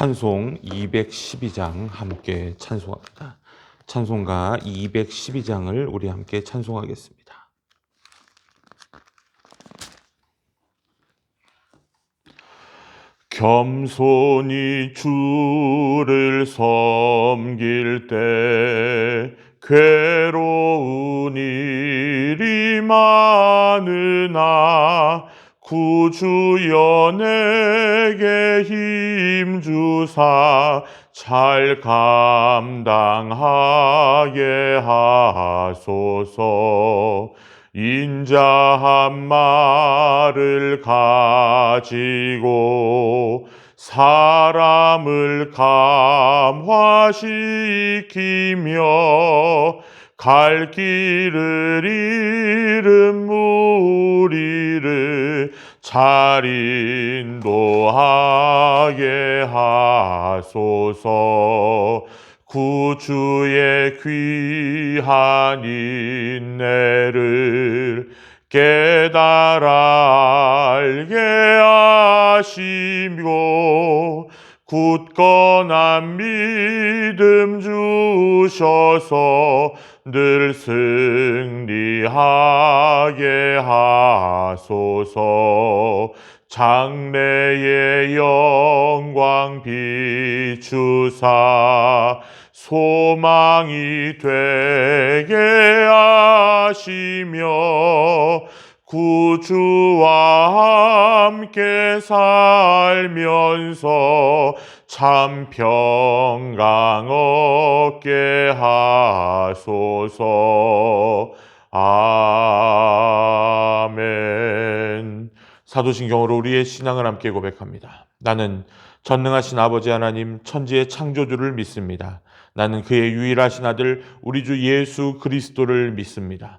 찬송 212장 함께 찬송합니다. 찬송가 212장을 우리 함께 찬송하겠습니다. 겸손히 주를 섬길 때 괴로운 일이 많으나 구주여 내게 힘 주사 잘 감당하게 하소서. 인자한 말을 가지고 사람을 감화시키며 갈 길을 잃은 무리를 잘 인도하게 하소서. 구주의 귀한 인내를 깨달아 알게 하시며 굳건한 믿음 주셔서 늘 승리하게 하소서. 장래의 영광 비추사 소망이 되게 하시며 구주와 함께 살면서 참 평강 얻게 하소서 아멘 사도신경으로 우리의 신앙을 함께 고백합니다. 나는 전능하신 아버지 하나님 천지의 창조주를 믿습니다. 나는 그의 유일하신 아들 우리 주 예수 그리스도를 믿습니다.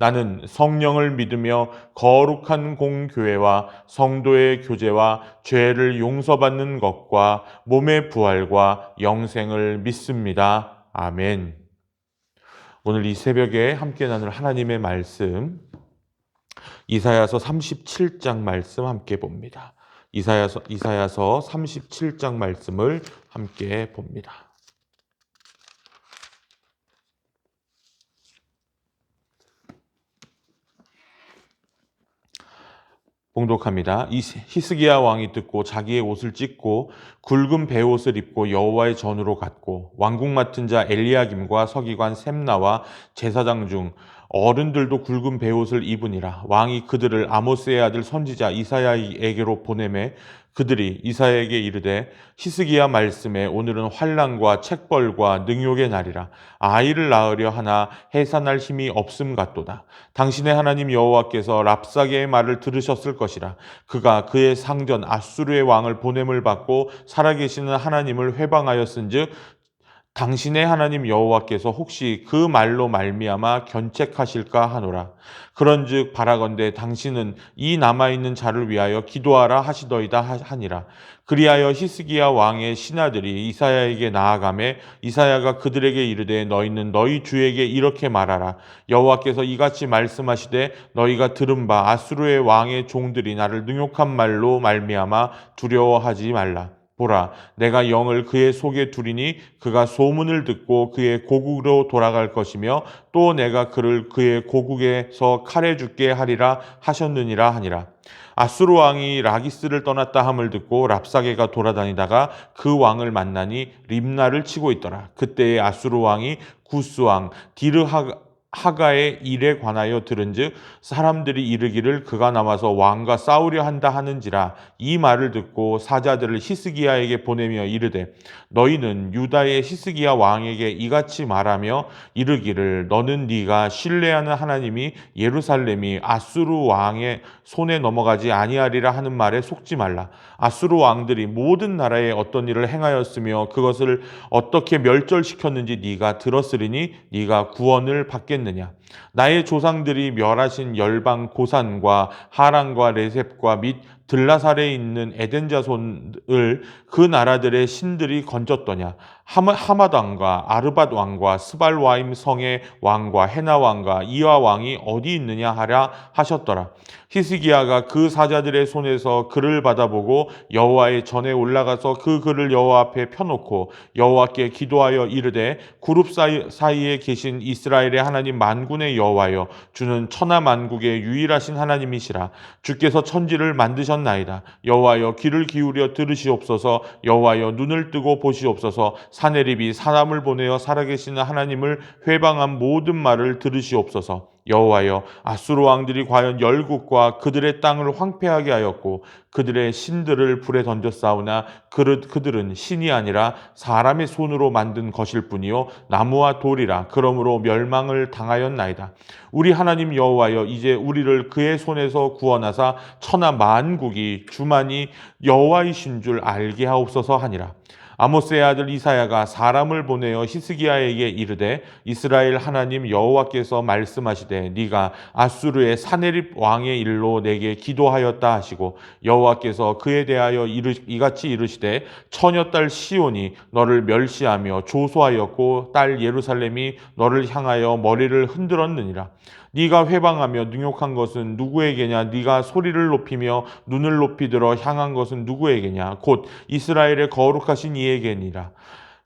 나는 성령을 믿으며 거룩한 공교회와 성도의 교제와 죄를 용서받는 것과 몸의 부활과 영생을 믿습니다. 아멘. 오늘 이 새벽에 함께 나눌 하나님의 말씀 이사야서 37장 말씀 함께 봅니다. 이사야서 이사야서 37장 말씀을 함께 봅니다. 봉독합니다. 이 히스기야 왕이 듣고 자기의 옷을 찢고 굵은 베옷을 입고 여호와의 전으로 갔고 왕국 맡은 자 엘리야김과 서기관 셈나와 제사장 중 어른들도 굵은 베옷을 입으니라 왕이 그들을 아모스의 아들 선지자 이사야에게로 보내매 그들이 이사야에게 이르되 히스기야 말씀에 오늘은 환란과 책벌과 능욕의 날이라 아이를 낳으려 하나 해산할 힘이 없음 같도다. 당신의 하나님 여호와께서 랍사게의 말을 들으셨을 것이라. 그가 그의 상전 아수르의 왕을 보냄을 받고 살아계시는 하나님을 회방하였은즉 당신의 하나님 여호와께서 혹시 그 말로 말미암아 견책하실까 하노라. 그런즉 바라건대 당신은 이 남아 있는 자를 위하여 기도하라 하시더이다 하니라. 그리하여 히스기야 왕의 신하들이 이사야에게 나아가매 이사야가 그들에게 이르되 너희는 너희 주에게 이렇게 말하라. 여호와께서 이같이 말씀하시되 너희가 들은 바 아수르의 왕의 종들이 나를 능욕한 말로 말미암아 두려워하지 말라. 보라, 내가 영을 그의 속에 두리니 그가 소문을 듣고 그의 고국으로 돌아갈 것이며 또 내가 그를 그의 고국에서 칼에 죽게 하리라 하셨느니라 하니라. 아수르 왕이 라기스를 떠났다 함을 듣고 랍사게가 돌아다니다가 그 왕을 만나니 림나를 치고 있더라. 그때에 아수르 왕이 구스 왕 디르하 하가의 일에 관하여 들은즉 사람들이 이르기를 그가 나와서 왕과 싸우려 한다 하는지라 이 말을 듣고 사자들을 히스기야에게 보내며 이르되 너희는 유다의 히스기야 왕에게 이같이 말하며 이르기를 너는 네가 신뢰하는 하나님이 예루살렘이 아수르 왕의 손에 넘어가지 아니하리라 하는 말에 속지 말라. 아수르 왕들이 모든 나라에 어떤 일을 행하였으며 그것을 어떻게 멸절시켰는지 네가 들었으리니 네가 구원을 받겠 느냐? 나의 조상들이 멸하신 열방 고산과 하란과 레셉과 및 들라살에 있는 에덴 자손을 그 나라들의 신들이 건졌더냐 하마- 왕과 아르밧 왕과 스발 와임 성의 왕과 헤나 왕과 이와 왕이 어디 있느냐 하랴 하셨더라. 히스기야가 그 사자들의 손에서 글을 받아보고 여호와의 전에 올라가서 그 글을 여호와 앞에 펴놓고 여호와께 기도하여 이르되 그룹 사이, 사이에 계신 이스라엘의 하나님 만군의 여호와여 주는 천하 만국의 유일하신 하나님이시라. 주께서 천지를 만드셨나이다. 여호와여 귀를 기울여 들으시옵소서. 여호와여 눈을 뜨고 보시옵소서 사내립이 사람을 보내어 살아계시는 하나님을 회방한 모든 말을 들으시옵소서. 여호와여 아수르 왕들이 과연 열국과 그들의 땅을 황폐하게 하였고 그들의 신들을 불에 던졌사오나 그들은 신이 아니라 사람의 손으로 만든 것일 뿐이요 나무와 돌이라 그러므로 멸망을 당하였나이다. 우리 하나님 여호와여 이제 우리를 그의 손에서 구원하사 천하 만국이 주만이 여호와이신 줄 알게 하옵소서 하니라 아모스의 아들 이사야가 사람을 보내어 히스기야에게 이르되 이스라엘 하나님 여호와께서 말씀하시되 네가 아수르의 사네립 왕의 일로 내게 기도하였다 하시고 여호와께서 그에 대하여 이르, 이같이 이르시되 처녀 딸 시온이 너를 멸시하며 조소하였고 딸 예루살렘이 너를 향하여 머리를 흔들었느니라 네가 회방하며 능욕한 것은 누구에게냐? 네가 소리를 높이며 눈을 높이 들어 향한 것은 누구에게냐? 곧 이스라엘의 거룩하신 이에게니라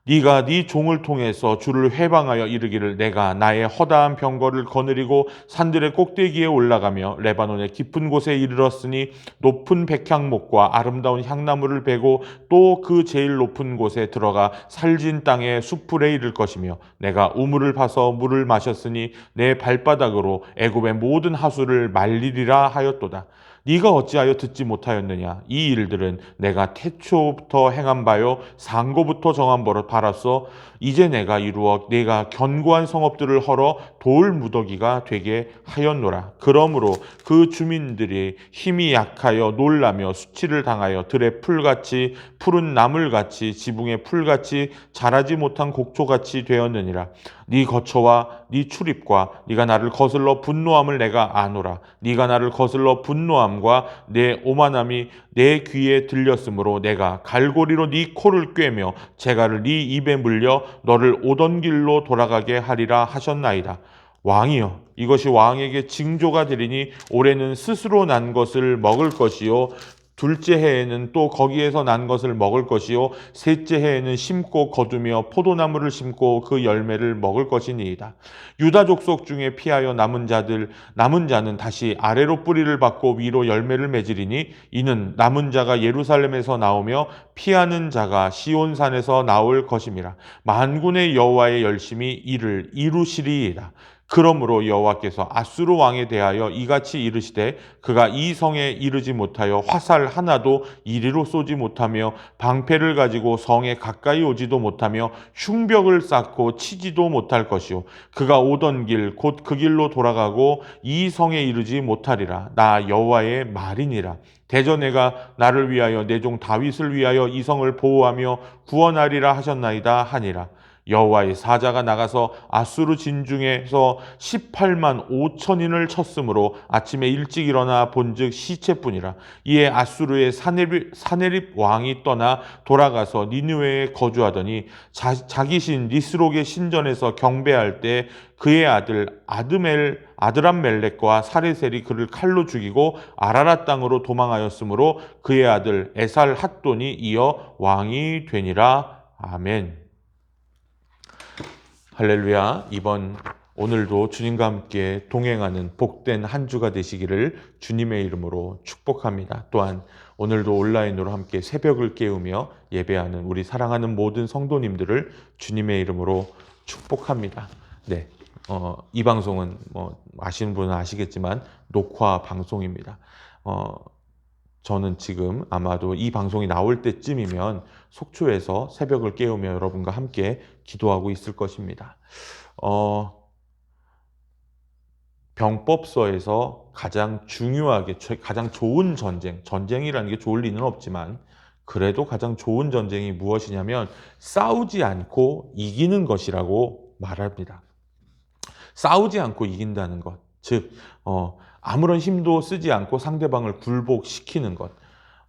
네가 네 종을 통해서 주를 회방하여 이르기를 내가 나의 허다한 병거를 거느리고 산들의 꼭대기에 올라가며 레바논의 깊은 곳에 이르렀으니 높은 백향목과 아름다운 향나무를 베고 또 그 제일 높은 곳에 들어가 살진 땅의 수풀에 이를 것이며 내가 우물을 파서 물을 마셨으니 내 발바닥으로 애굽의 모든 하수를 말리리라 하였도다. 네가 어찌하여 듣지 못하였느냐? 이 일들은 내가 태초부터 행한 바요 상고부터 정한 버릇 바랐어. 이제 내가 이루어 내가 견고한 성읍들을 헐어 돌 무더기가 되게 하였노라. 그러므로 그 주민들이 힘이 약하여 놀라며 수치를 당하여 들의 풀같이 푸른 나물같이 지붕의 풀같이 자라지 못한 곡초같이 되었느니라. 네 거처와 네 출입과 네가 나를 거슬러 분노함을 내가 아노라. 네가 나를 거슬러 분노함 과 내 오만함이 내 귀에 들렸으므로 내가 갈고리로 네 코를 꿰며 재갈을 네 입에 물려 너를 오던 길로 돌아가게 하리라 하셨나이다. 왕이여 이것이 왕에게 징조가 되리니 올해는 스스로 난 것을 먹을 것이요 둘째 해에는 또 거기에서 난 것을 먹을 것이요 셋째 해에는 심고 거두며 포도나무를 심고 그 열매를 먹을 것이니이다. 유다 족속 중에 피하여 남은 자들 남은 자는 다시 아래로 뿌리를 받고 위로 열매를 맺으리니 이는 남은 자가 예루살렘에서 나오며 피하는 자가 시온산에서 나올 것임이라. 만군의 여호와의 열심히 이를 이루시리이다. 그러므로 여호와께서 아수르 왕에 대하여 이같이 이르시되 그가 이 성에 이르지 못하여 화살 하나도 이리로 쏘지 못하며 방패를 가지고 성에 가까이 오지도 못하며 흉벽을 쌓고 치지도 못할 것이요. 그가 오던 길 곧 그 길로 돌아가고 이 성에 이르지 못하리라. 나 여호와의 말이니라. 대저 내가 나를 위하여 내 종 다윗을 위하여 이 성을 보호하며 구원하리라 하셨나이다 하니라 여호와의 사자가 나가서 아수르 진중에서 18만 5천인을 쳤으므로 아침에 일찍 일어나 본즉 시체뿐이라 이에 아수르의 사네립, 사네립 왕이 떠나 돌아가서 니느웨에 거주하더니 자, 자기 신 니스록의 신전에서 경배할 때 그의 아들 아드멜 아드람멜렉과 사레셀이 그를 칼로 죽이고 아라라 땅으로 도망하였으므로 그의 아들 에살 핫돈이 이어 왕이 되니라 아멘. 할렐루야. 이번 오늘도 주님과 함께 동행하는 복된 한 주가 되시기를 주님의 이름으로 축복합니다. 또한 오늘도 온라인으로 함께 새벽을 깨우며 예배하는 우리 사랑하는 모든 성도님들을 주님의 이름으로 축복합니다. 네. 어, 이 방송은 뭐 아시는 분은 아시겠지만 녹화 방송입니다. 어, 저는 지금 아마도 이 방송이 나올 때쯤이면 속초에서 새벽을 깨우며 여러분과 함께 기도하고 있을 것입니다. 어, 병법서에서 가장 중요하게, 가장 좋은 전쟁, 전쟁이라는 게 좋을 리는 없지만, 그래도 가장 좋은 전쟁이 무엇이냐면 싸우지 않고 이기는 것이라고 말합니다. 싸우지 않고 이긴다는 것. 즉, 어, 아무런 힘도 쓰지 않고 상대방을 굴복시키는 것.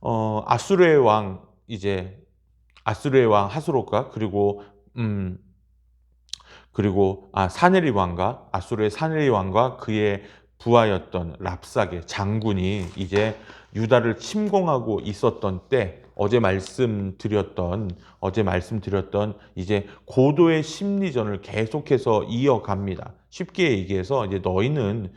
어, 아수르의 왕, 이제, 아수르의 왕 하수로가, 그리고, 음, 그리고, 아, 사네리 왕과, 아수르의 사네리 왕과 그의 부하였던 랍사게 장군이 이제 유다를 침공하고 있었던 때, 어제 말씀드렸던 어제 말씀드렸던 이제 고도의 심리전을 계속해서 이어갑니다. 쉽게 얘기해서 이제 너희는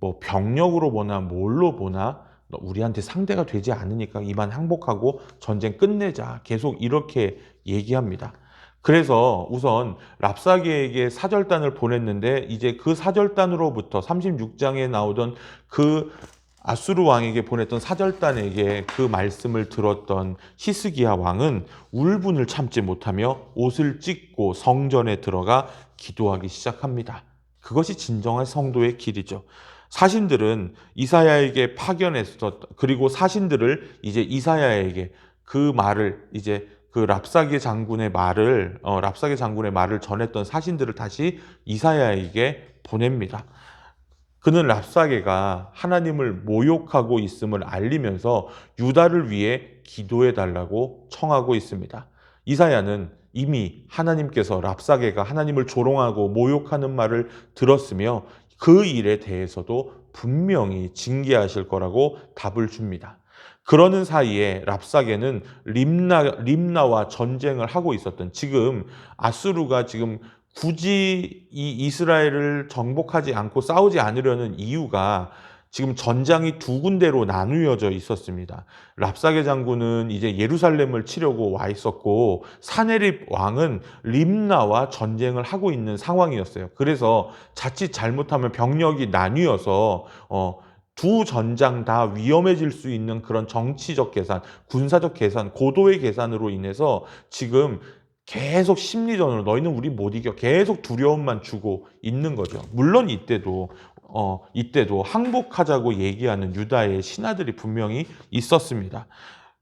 뭐 병력으로 보나 뭘로 보나 우리한테 상대가 되지 않으니까 이만 항복하고 전쟁 끝내자. 계속 이렇게 얘기합니다. 그래서 우선 랍사게에게 사절단을 보냈는데 이제 그 사절단으로부터 36장에 나오던 그 아수르 왕에게 보냈던 사절단에게 그 말씀을 들었던 히스기야 왕은 울분을 참지 못하며 옷을 찢고 성전에 들어가 기도하기 시작합니다. 그것이 진정한 성도의 길이죠. 사신들은 이사야에게 파견했었 그리고 사신들을 이제 이사야에게 그 말을 이제 그 랍사게 장군의 말을 어, 랍사게 장군의 말을 전했던 사신들을 다시 이사야에게 보냅니다. 그는 랍사게가 하나님을 모욕하고 있음을 알리면서 유다를 위해 기도해 달라고 청하고 있습니다. 이사야는 이미 하나님께서 랍사게가 하나님을 조롱하고 모욕하는 말을 들었으며 그 일에 대해서도 분명히 징계하실 거라고 답을 줍니다. 그러는 사이에 랍사게는 림나, 림나와 전쟁을 하고 있었던 지금 아수르가 지금 굳이 이 이스라엘을 정복하지 않고 싸우지 않으려는 이유가 지금 전장이 두 군데로 나누어져 있었습니다. 랍사게 장군은 이제 예루살렘을 치려고 와 있었고 사네립 왕은 림나와 전쟁을 하고 있는 상황이었어요. 그래서 자칫 잘못하면 병력이 나뉘어서 어, 두 전장 다 위험해질 수 있는 그런 정치적 계산, 군사적 계산, 고도의 계산으로 인해서 지금 계속 심리전으로 너희는 우리 못 이겨 계속 두려움만 주고 있는 거죠. 물론 이때도 어 이때도 항복하자고 얘기하는 유다의 신하들이 분명히 있었습니다.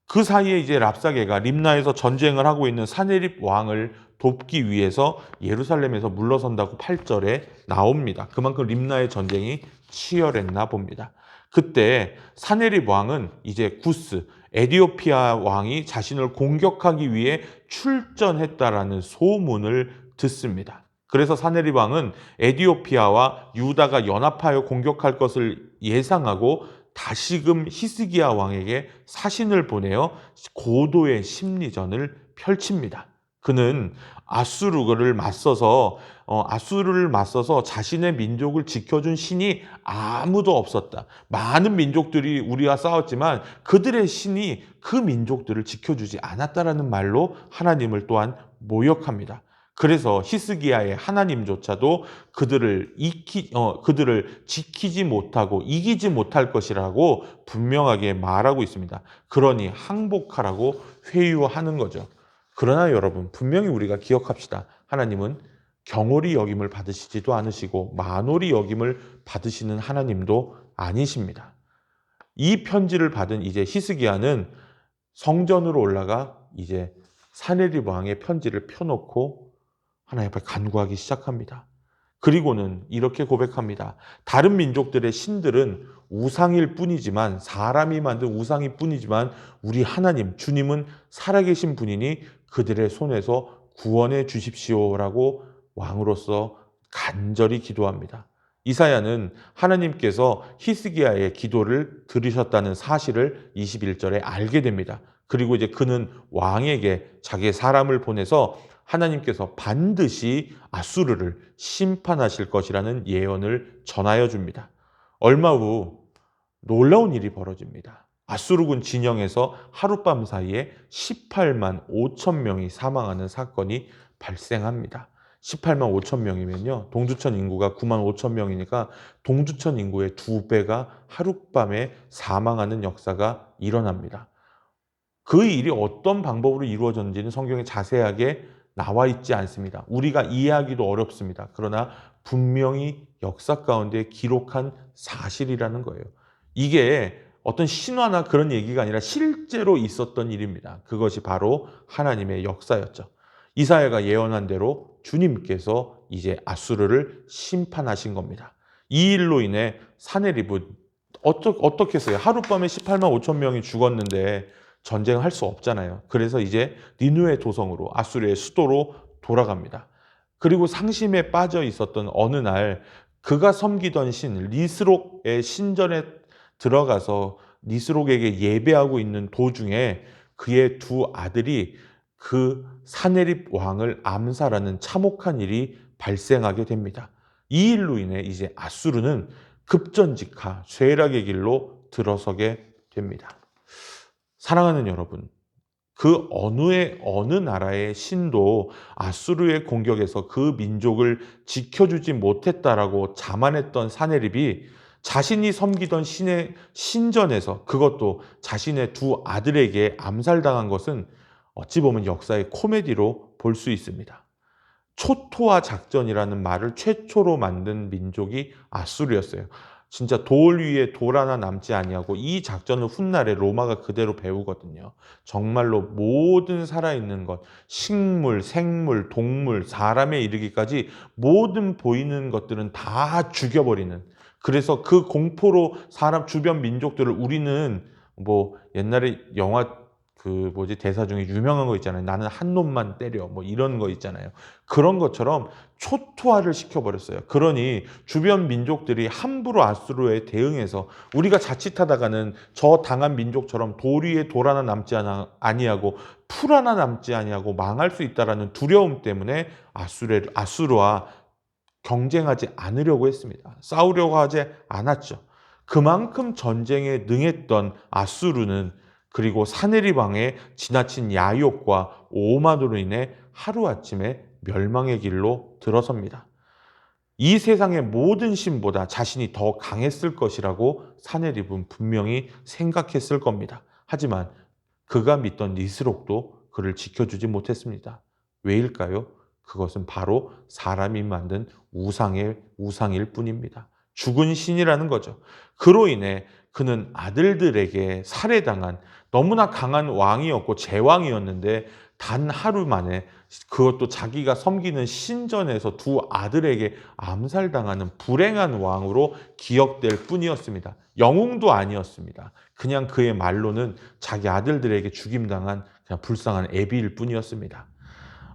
그 사이에 이제 랍사게가 림나에서 전쟁을 하고 있는 사네립 왕을 돕기 위해서 예루살렘에서 물러선다고 8절에 나옵니다. 그만큼 림나의 전쟁이 치열했나 봅니다. 그때 사네립 왕은 이제 구스 에디오피아 왕이 자신을 공격하기 위해 출전했다라는 소문을 듣습니다. 그래서 사네리 왕은 에디오피아와 유다가 연합하여 공격할 것을 예상하고 다시금 히스기야 왕에게 사신을 보내어 고도의 심리전을 펼칩니다. 그는 아수르를 맞서서 어, 아수르를 맞서서 자신의 민족을 지켜준 신이 아무도 없었다. 많은 민족들이 우리와 싸웠지만 그들의 신이 그 민족들을 지켜주지 않았다라는 말로 하나님을 또한 모욕합니다. 그래서 히스기야의 하나님조차도 그들을 익히, 어, 그들을 지키지 못하고 이기지 못할 것이라고 분명하게 말하고 있습니다. 그러니 항복하라고 회유하는 거죠. 그러나 여러분, 분명히 우리가 기억합시다. 하나님은 경홀이 여김을 받으시지도 않으시고 만홀이 여김을 받으시는 하나님도 아니십니다. 이 편지를 받은 이제 히스기야는 성전으로 올라가 이제 사네립 왕의 편지를 펴놓고 하나님 앞에 간구하기 시작합니다. 그리고는 이렇게 고백합니다. 다른 민족들의 신들은 우상일 뿐이지만 사람이 만든 우상일 뿐이지만 우리 하나님 주님은 살아계신 분이니 그들의 손에서 구원해 주십시오라고 왕으로서 간절히 기도합니다. 이사야는 하나님께서 히스기야의 기도를 들으셨다는 사실을 21절에 알게 됩니다. 그리고 이제 그는 왕에게 자기의 사람을 보내서 하나님께서 반드시 아수르를 심판하실 것이라는 예언을 전하여 줍니다. 얼마 후 놀라운 일이 벌어집니다. 아수르군 진영에서 하룻밤 사이에 18만 5천 명이 사망하는 사건이 발생합니다. 18만 5천 명이면요. 동두천 인구가 9만 5천 명이니까 동두천 인구의 두 배가 하룻밤에 사망하는 역사가 일어납니다. 그 일이 어떤 방법으로 이루어졌는지는 성경에 자세하게 나와 있지 않습니다. 우리가 이해하기도 어렵습니다. 그러나 분명히 역사 가운데 기록한 사실이라는 거예요. 이게 어떤 신화나 그런 얘기가 아니라 실제로 있었던 일입니다. 그것이 바로 하나님의 역사였죠. 이사야가 예언한 대로 주님께서 이제 아수르를 심판하신 겁니다. 이 일로 인해 사내립은 어떠, 어떻게 했어요? 하룻밤에 18만 5천 명이 죽었는데 전쟁을 할수 없잖아요. 그래서 이제 니누의 도성으로 아수르의 수도로 돌아갑니다. 그리고 상심에 빠져 있었던 어느 날 그가 섬기던 신 리스록의 신전에 들어가서 리스록에게 예배하고 있는 도중에 그의 두 아들이 그 사네립 왕을 암살하는 참혹한 일이 발생하게 됩니다. 이 일로 인해 이제 아수르는 급전직하 쇠락의 길로 들어서게 됩니다. 사랑하는 여러분, 그 어느의 어느 나라의 신도 아수르의 공격에서 그 민족을 지켜주지 못했다라고 자만했던 사네립이 자신이 섬기던 신의 신전에서 그것도 자신의 두 아들에게 암살당한 것은 어찌 보면 역사의 코미디로 볼 수 있습니다. 초토화 작전이라는 말을 최초로 만든 민족이 아수르였어요. 진짜 돌 위에 돌 하나 남지 아니하고 이 작전을 훗날에 로마가 그대로 배우거든요. 정말로 모든 살아있는 것, 식물, 생물, 동물, 사람에 이르기까지 모든 보이는 것들은 다 죽여버리는. 그래서 그 공포로 사람 주변 민족들을 우리는 뭐 옛날에 영화 그 뭐지 대사 중에 유명한 거 있잖아요. 나는 한 놈만 때려 뭐 이런 거 있잖아요. 그런 것처럼 초토화를 시켜버렸어요. 그러니 주변 민족들이 함부로 아수르에 대응해서 우리가 자칫하다가는 저 당한 민족처럼 돌 위에 돌 하나 남지 아니하고 풀 하나 남지 아니하고 망할 수 있다라는 두려움 때문에 아수르 아수르와 경쟁하지 않으려고 했습니다. 싸우려고 하지 않았죠. 그만큼 전쟁에 능했던 아수르는 그리고 사네리방의 지나친 야욕과 오만으로 인해 하루아침에 멸망의 길로 들어섭니다. 이 세상의 모든 신보다 자신이 더 강했을 것이라고 사네립은 분명히 생각했을 겁니다. 하지만 그가 믿던 니스록도 그를 지켜주지 못했습니다. 왜일까요? 그것은 바로 사람이 만든 우상의 우상일 뿐입니다. 죽은 신이라는 거죠. 그로 인해 그는 아들들에게 살해당한 너무나 강한 왕이었고 제왕이었는데 단 하루 만에 그것도 자기가 섬기는 신전에서 두 아들에게 암살당하는 불행한 왕으로 기억될 뿐이었습니다. 영웅도 아니었습니다. 그냥 그의 말로는 자기 아들들에게 죽임당한 그냥 불쌍한 애비일 뿐이었습니다.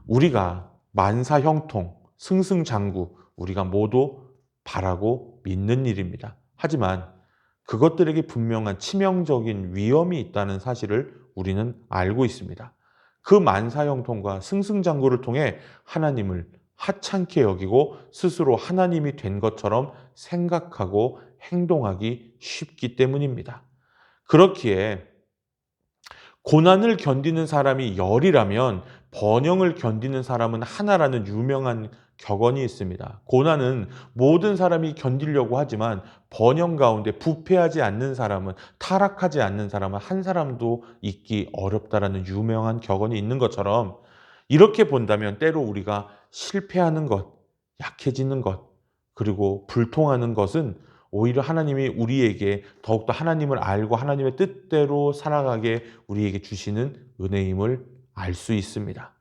우리가 만사 형통, 승승장구 우리가 모두 바라고 믿는 일입니다. 하지만 그것들에게 분명한 치명적인 위험이 있다는 사실을 우리는 알고 있습니다. 그 만사 형통과 승승장구를 통해 하나님을 하찮게 여기고 스스로 하나님이 된 것처럼 생각하고 행동하기 쉽기 때문입니다. 그렇기에 고난을 견디는 사람이 열이라면 번영을 견디는 사람은 하나라는 유명한 격언이 있습니다. 고난은 모든 사람이 견디려고 하지만 번영 가운데 부패하지 않는 사람은 타락하지 않는 사람은 한 사람도 있기 어렵다라는 유명한 격언이 있는 것처럼 이렇게 본다면 때로 우리가 실패하는 것, 약해지는 것, 그리고 불통하는 것은 오히려 하나님이 우리에게 더욱더 하나님을 알고 하나님의 뜻대로 살아가게 우리에게 주시는 은혜임을 알 수 있습니다.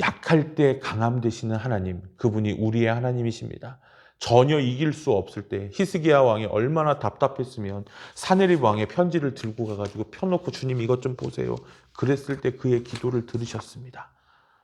약할 때 강함 되시는 하나님, 그분이 우리의 하나님이십니다. 전혀 이길 수 없을 때 히스기야 왕이 얼마나 답답했으면 사네립 왕의 편지를 들고 가가지고 펴놓고 주님 이것 좀 보세요. 그랬을 때 그의 기도를 들으셨습니다.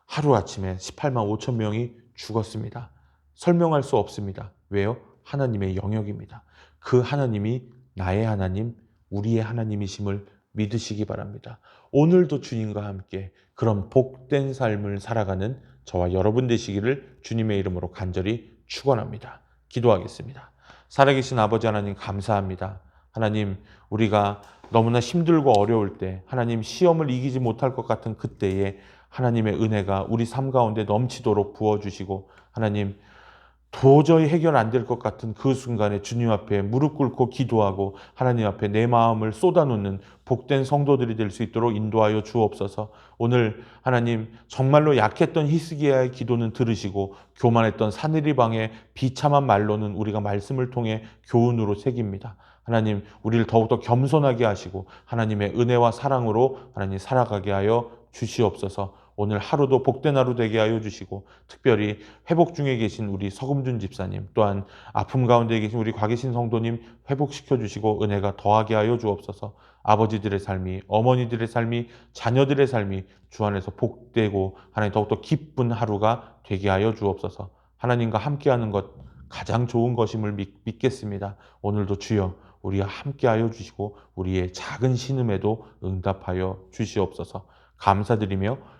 하루 아침에 18만 5천 명이 죽었습니다. 설명할 수 없습니다. 왜요? 하나님의 영역입니다. 그 하나님이 나의 하나님, 우리의 하나님이심을 믿으시기 바랍니다. 오늘도 주님과 함께 그런 복된 삶을 살아가는 저와 여러분 되시기를 주님의 이름으로 간절히 축원합니다. 기도하겠습니다. 살아계신 아버지 하나님 감사합니다. 하나님 우리가 너무나 힘들고 어려울 때 하나님 시험을 이기지 못할 것 같은 그때에 하나님의 은혜가 우리 삶 가운데 넘치도록 부어주시고 하나님 도저히 해결 안 될 것 같은 그 순간에 주님 앞에 무릎 꿇고 기도하고 하나님 앞에 내 마음을 쏟아놓는 복된 성도들이 될 수 있도록 인도하여 주옵소서. 오늘 하나님 정말로 약했던 히스기야의 기도는 들으시고 교만했던 사내리방의 비참한 말로는 우리가 말씀을 통해 교훈으로 새깁니다. 하나님 우리를 더욱더 겸손하게 하시고 하나님의 은혜와 사랑으로 하나님 살아가게 하여 주시옵소서. 오늘 하루도 복된 하루 되게 하여 주시고 특별히 회복 중에 계신 우리 서금준 집사님 또한 아픔 가운데 계신 우리 곽계신 성도님 회복시켜 주시고 은혜가 더하게 하여 주옵소서. 아버지들의 삶이 어머니들의 삶이 자녀들의 삶이 주 안에서 복되고 하나님 더욱더 기쁜 하루가 되게 하여 주옵소서. 하나님과 함께하는 것 가장 좋은 것임을 믿, 믿겠습니다. 오늘도 주여 우리와 함께하여 주시고 우리의 작은 신음에도 응답하여 주시옵소서. 감사드리며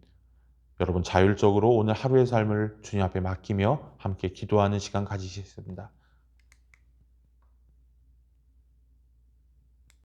여러분 자율적으로 오늘 하루의 삶을 주님 앞에 맡기며 함께 기도하는 시간 가지시겠습니다.